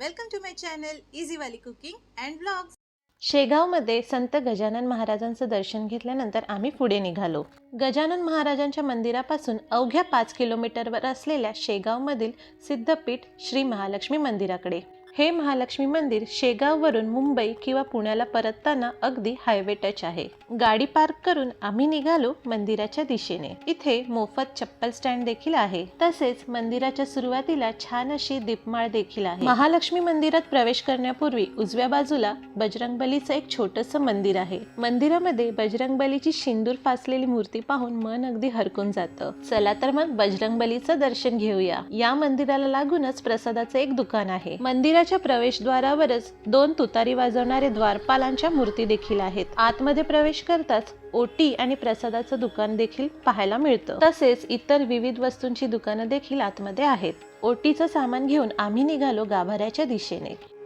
Welcome to my channel easy वाली cooking and blogs शेगावमध्ये संत गजानन महाराजांचं दर्शन घेतल्यानंतर आम्ही पुढे निघालो. गजानन महाराजांच्या मंदिरापासून अवघ्या पाच किलोमीटरवर असलेल्या शेगावमधील सिद्धपीठ श्री महालक्ष्मी मंदिराकडे. हे महालक्ष्मी मंदिर शेगाववरून मुंबई किंवा पुण्याला परतताना अगदी हायवे टच आहे. गाडी पार्क करून आम्ही निघालो मंदिराच्या दिशेने. इथे मोफत चप्पल स्टँड देखील आहे. तसेच मंदिराच्या सुरुवातीला छान अशी दीपमाळ देखील आहे. महालक्ष्मी मंदिरात प्रवेश करण्यापूर्वी उजव्या बाजूला बजरंगबलीचं एक छोटस मंदिर आहे. मंदिरामध्ये बजरंगबलीची शिंदूर फासलेली मूर्ती पाहून मन अगदी हरकून जातं. चला तर मग बजरंगबलीचं दर्शन घेऊया. या मंदिराला लागूनच प्रसादाचं एक दुकान आहे. मंदिराच्या प्रवेशद्वारावरच दोन तुतारी वाजवणारे द्वारपालांच्या मूर्ती देखील आहेत. आतमध्ये प्रवेश करताच ओटी आणि प्रसादाचं दुकान देखील पाहायला मिळतं. तसेच इतर विविध वस्तूंची दुकानं देखील आतमध्ये आहेत. ओटीचं सामान घेऊन आम्ही निघालो गाभाऱ्याच्या दिशेने.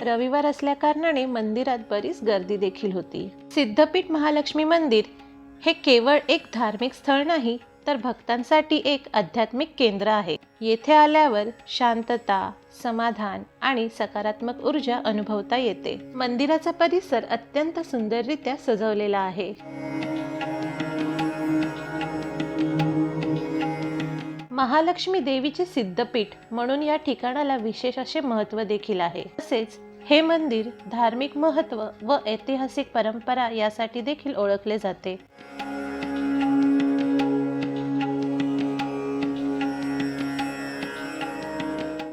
रविवार असल्या कारणाने मंदिरात बरीच गर्दी देखील होती. सिद्धपीठ महालक्ष्मी मंदिर हे केवळ एक धार्मिक स्थळ नाही तर भक्तांसाठी एक आध्यात्मिक केंद्र आहे. येथे आल्यावर शांतता समाधान आणि सकारात्मक ऊर्जा अनुभवता येते. मंदिराचा परिसर अत्यंत सुंदररित्या सजवलेला आहे. महालक्ष्मी देवीचे सिद्धपीठ म्हणून या ठिकाणाला विशेष असे महत्त्व देखील आहे. तसेच हे मंदिर धार्मिक महत्त्व व ऐतिहासिक परंपरा यासाठी देखील ओळखले जाते.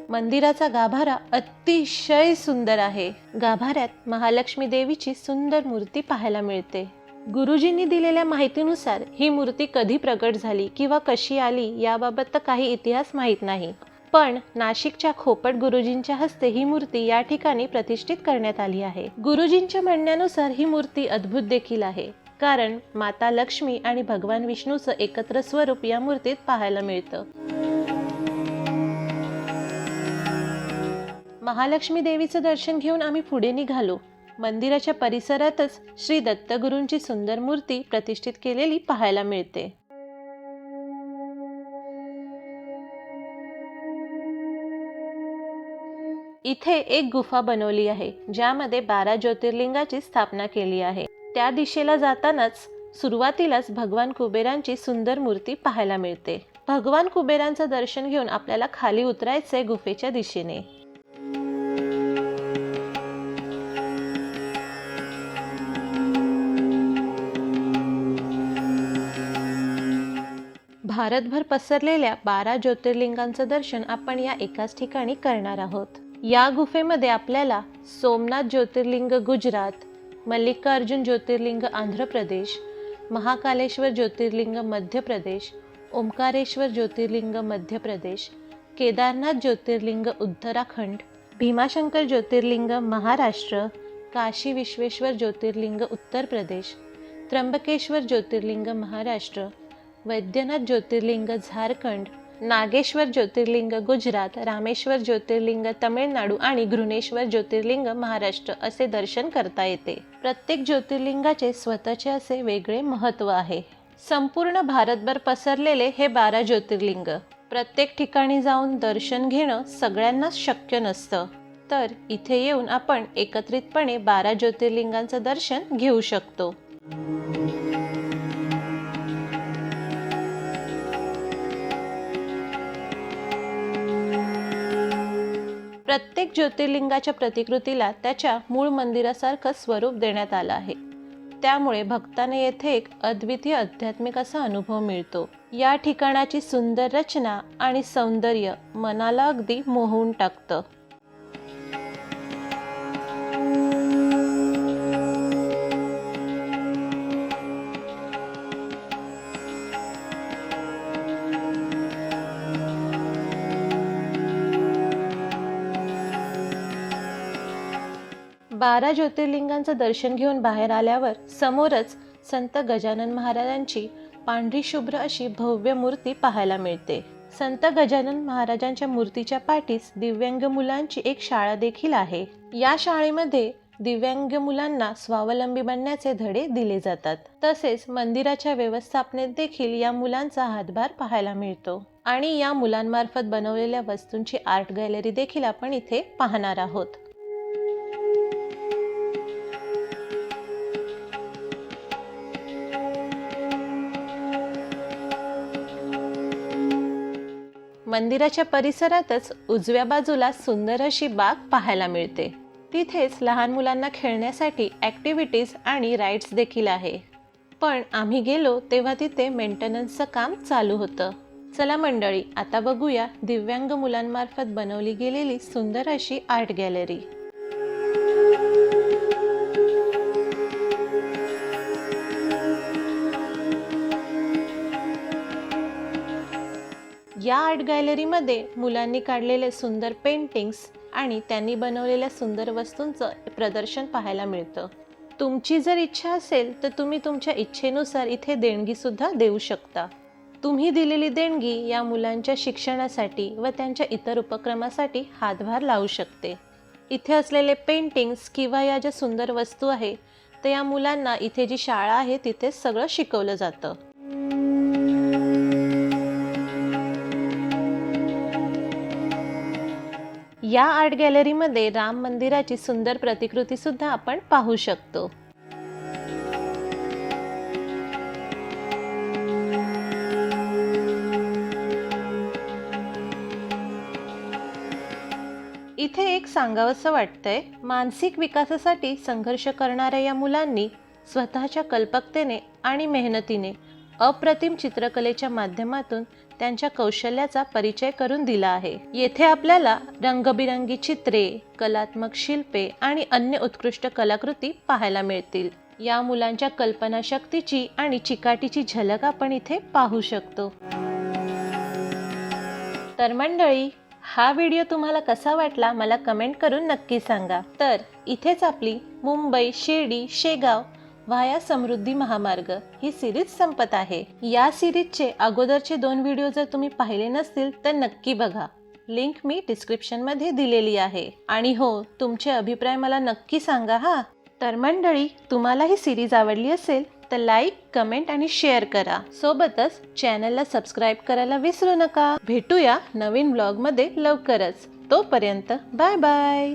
मंदिराचा गाभारा अतिशय सुंदर आहे. गाभाऱ्यात महालक्ष्मी देवीची सुंदर मूर्ती पाहायला मिळते. गुरुजींनी दिलेल्या माहितीनुसार ही मूर्ती कधी प्रकट झाली किंवा कशी आली याबाबत तर काही इतिहास माहीत नाही. पण नाशिकच्या खोपट गुरुजींच्या हस्ते ही मूर्ती या ठिकाणी प्रतिष्ठित करण्यात आली आहे. गुरुजींच्या म्हणण्यानुसार ही मूर्ती अद्भुत देखील आहे. कारण माता लक्ष्मी आणि भगवान विष्णूचं एकत्र स्वरूप या मूर्तीत पाहायला मिळतं. महालक्ष्मी देवीचं दर्शन घेऊन आम्ही पुढे निघालो. मंदिराच्या परिसरातच श्री दत्तगुरूंची सुंदर मूर्ती प्रतिष्ठित केलेली पाहायला मिळते. इथे एक गुफा बनवली आहे ज्यामध्ये बारा ज्योतिर्लिंगाची स्थापना केली आहे. त्या दिशेला जातानाच सुरुवातीलाच भगवान कुबेरांची सुंदर मूर्ती पाहायला मिळते. भगवान कुबेरांचं दर्शन घेऊन आपल्याला खाली उतरायचंय गुफेच्या दिशेने. भारतभर पसरलेल्या बारा ज्योतिर्लिंगांचं दर्शन आपण या एकाच ठिकाणी करणार आहोत. या गुफेमध्ये आपल्याला सोमनाथ ज्योतिर्लिंग गुजरात मल्लिकार्जुन ज्योतिर्लिंग आंध्र प्रदेश महाकालेश्वर ज्योतिर्लिंग मध्य प्रदेश ओंकारेश्वर ज्योतिर्लिंग मध्य प्रदेश केदारनाथ ज्योतिर्लिंग उत्तराखंड भीमाशंकर ज्योतिर्लिंग महाराष्ट्र काशी विश्वेश्वर ज्योतिर्लिंग उत्तर प्रदेश त्र्यंबकेश्वर ज्योतिर्लिंग महाराष्ट्र वैद्यनाथ ज्योतिर्लिंग झारखंड नागेश्वर ज्योतिर्लिंग गुजरात रामेश्वर ज्योतिर्लिंग तमिळनाडू आणि घृणेश्वर ज्योतिर्लिंग महाराष्ट्र असे दर्शन करता येते. प्रत्येक ज्योतिर्लिंगाचे स्वतःचे असे वेगळे महत्त्व आहे. संपूर्ण भारतभर पसरलेले हे बारा ज्योतिर्लिंग. प्रत्येक ठिकाणी जाऊन दर्शन घेणं सगळ्यांनाच शक्य नसतं. तर इथे येऊन आपण एकत्रितपणे बारा ज्योतिर्लिंगांचं दर्शन घेऊ शकतो. प्रत्येक ज्योतिर्लिंगाच्या प्रतिकृतीला त्याच्या मूळ मंदिरासारखं स्वरूप देण्यात आलं आहे. त्यामुळे भक्ताने येथे एक अद्वितीय आध्यात्मिक असा अनुभव मिळतो. या ठिकाणाची सुंदर रचना आणि सौंदर्य मनाला अगदी मोहून टाकतं. बारा ज्योतिर्लिंगांचं दर्शन घेऊन बाहेर आल्यावर समोरच संत गजानन महाराजांची पांढरी शुभ्र अशी भव्य मूर्ती पाहायला मिळते. संत गजानन महाराजांच्या मूर्तीच्या पाठीस दिव्यांग मुलांची एक शाळा देखील आहे. या शाळेमध्ये दिव्यांग मुलांना स्वावलंबी बनण्याचे धडे दिले जातात. तसेच मंदिराच्या व्यवस्थापनेत देखील या मुलांचा हातभार पाहायला मिळतो. आणि या मुलांमार्फत बनवलेल्या वस्तूंची आर्ट गॅलरी देखील आपण इथे पाहणार आहोत. मंदिराच्या परिसरातच उजव्या बाजूला सुंदर अशी बाग पाहायला मिळते. तिथेच लहान मुलांना खेळण्यासाठी ॲक्टिव्हिटीज आणि राईड्स देखील आहे. पण आम्ही गेलो तेव्हा तिथे मेंटेनन्सचं काम चालू होतं. चला मंडळी आता बघूया दिव्यांग मुलांमार्फत बनवली गेलेली सुंदर अशी आर्ट गॅलरी या आर्ट गॅलरीमध्ये मुलांनी काढलेले सुंदर पेंटिंग्स आणि त्यांनी बनवलेल्या सुंदर वस्तूंचं प्रदर्शन पाहायला मिळतं. तुमची जर इच्छा असेल तर तुम्ही तुमच्या इच्छेनुसार इथे देणगीसुद्धा देऊ शकता. तुम्ही दिलेली देणगी या मुलांच्या शिक्षणासाठी व त्यांच्या इतर उपक्रमासाठी हातभार लावू शकते. इथे असलेले पेंटिंग्स किंवा या ज्या सुंदर वस्तू आहे तर या मुलांना इथे जी शाळा आहे तिथे सगळं शिकवलं जातं. या आर्ट गॅलरीमध्ये राम मंदिराची सुंदर प्रतिकृती सुद्धा आपण पाहू शकतो. इथे एक सांगावंसं वाटतंय मानसिक विकासासाठी संघर्ष करणाऱ्या या मुलांनी स्वतःच्या कल्पकतेने आणि मेहनतीने अप्रतिम चित्रकलेच्या माध्यमातून त्यांच्या कौशल्याचा परिचय करून दिला आहे. येथे आपल्याला रंगबिरंगी चित्रे कलात्मक शिल्पे आणि अन्य उत्कृष्ट कलाकृती पाहायला मिळतील. या मुलांच्या कल्पनाशक्तीची आणि चिकाटीची झलक आपण इथे पाहू शकतो. तर मंडळी हा व्हिडिओ तुम्हाला कसा वाटला मला कमेंट करून नक्की सांगा. तर इथेच आपली मुंबई शिर्डी शेगाव व्हाया समृद्धी महामार्ग ही सिरीज संपत आहे. या सिरीजचे अगोदरचे दोन व्हिडिओ जर तुम्ही पाहिले नसतील तर नक्की बघा. लिंक मी डिस्क्रिप्शनमध्ये दिलेली आहे. आणि हो तुमचे अभिप्राय मला नक्की सांगा हा. तर मंडळी तुम्हाला ही सिरीज आवडली असेल तर लाईक कमेंट आणि शेअर करा. सोबतच चॅनलला सबस्क्राईब करायला विसरू नका. भेटूया नवीन ब्लॉगमध्ये लवकरच. तोपर्यंत बाय बाय.